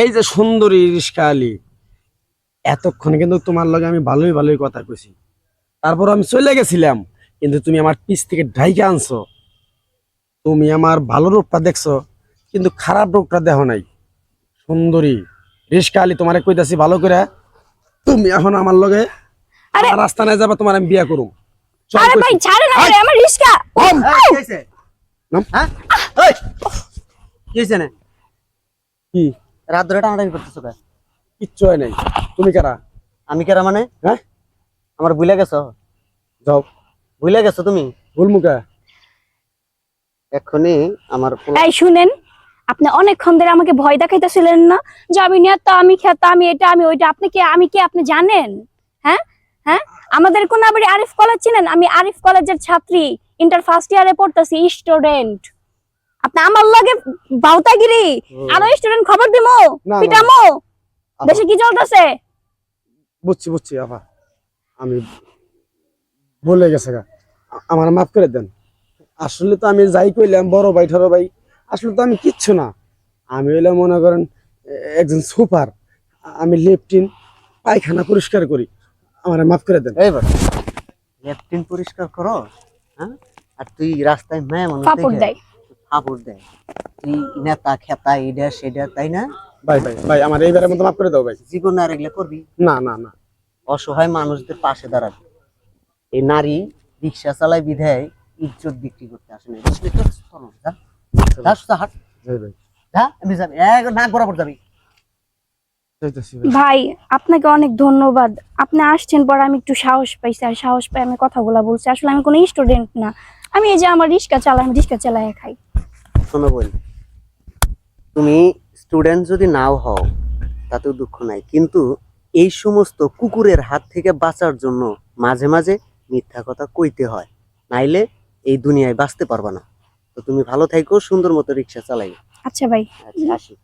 এই যে সুন্দরী রিস্কা আলী এতক্ষণ কিন্তু তোমার লগে আমি ভালোই ভালোই কথা কইছি তারপর আমি চলে গেছিলাম কিন্তু তুমি আমার পিছ থেকে ঢাইকে আনছো তুমি আমার ভালো রূপটা দেখছ কিন্তু খারাপ রূপটা দেখো নাই সুন্দরী রিস্কা আলী তোমারে কইতাছি ভালো করে তুমি এখন আমার লগে আরে- রাস্তা নাই যাবা তোমার আমি বিয়া করুম আরে। ভাই ছাড়েন আমারে আমার রিস্কা ওম। এই, নাম? হ্যাঁ? কি না? কি রাত ধরে টানাটানি করতেছো কে? কিচ্ছু হয় নাই। তুমি কারা? আমি কেরা মানে? হ্যাঁ? আমার ভুলে গেছো? যাও। ভুলে গেছো তুমি? ভুল মুখা। এক্ষুনি আমার এই শুনেন আপনি অনেকক্ষণ ধরে আমাকে ভয় দেখাইতেছিলেন না যে আমি নেতা আমি খেতা আমি এটা আমি ওইটা। আপনি কি? আমি কি? আপনি জানেন? হ্যাঁ? হ্যাঁ? আমাদের কোন আবার আরিফ কলেজ চিনেন? আমি আরিফ কলেজের ছাত্রী ইন্টার ফার্স্ট ইয়ারে পড়তেছি স্টুডেন্ট আপনি আমার লাগে বাউতাগিরি। আরও স্টুডেন্ট খবর দিমো। পিটামো। দেশে কি চলতেছে? বুঝছি বুঝছি আপা আমি বলে গেছে গা। আমার মাফ করে দেন। আসলে তো আমি যাই কইলাম বড় ভাই ঠড় ভাই আসলে তো আমি কিচ্ছু না। আমি হইলাম মনে করেন একজন সুপার। আমি লেফটিন পায়খানা পরিষ্কার করি। আমার মাফ করে দেন। এইবার লেফটিন পরিষ্কার করো হ্যাঁ? আর তুই রাস্তায় মেয়ে মানুষ পাপড় দেয়। ফাপড় দেয়। তুই নেতা খেতা এটা সেটা তাই না? ভাই ভাই ভাই আমার এইবারের মতো মাফ করে দাও ভাই। জীবনে আর এগুলো করবি? না না না। অসহায় মানুষদের পাশে দাঁড়াবি। এই নারী রিক্সা চালায় বিধায় ইজ্জত বিক্রি করতে আসে না। বুঝলি তো? চলো, যা। যা, সোজা হাঁট। ভাই। যা, এমনি যাবি। এক নাক বরাবর যাবি। ভাই। ভাই আপনাকে অনেক ধন্যবাদ। আপনি আসছেন পর আমি একটু সাহস পাইছি আর সাহস পাই আমি কথাগুলো বলছি। আসলে আমি কোনো স্টুডেন্ট না। আমি এই যে আমার রিক্সা চালাই আমি রিক্সা চালাই খাই। শোনো বলি তুমি স্টুডেন্ট যদি নাও হও তাতেও দুঃখ নাই। কিন্তু এই সমস্ত কুকুরের হাত থেকে বাঁচার জন্য মাঝে মাঝে মিথ্যা কথা কইতে হয়। নাইলে এই দুনিয়ায় বাঁচতে পারবা না। তো তুমি ভালো থাকো সুন্দর মতো রিক্সা চালাই আচ্ছা ভাই। আচ্ছা আসি।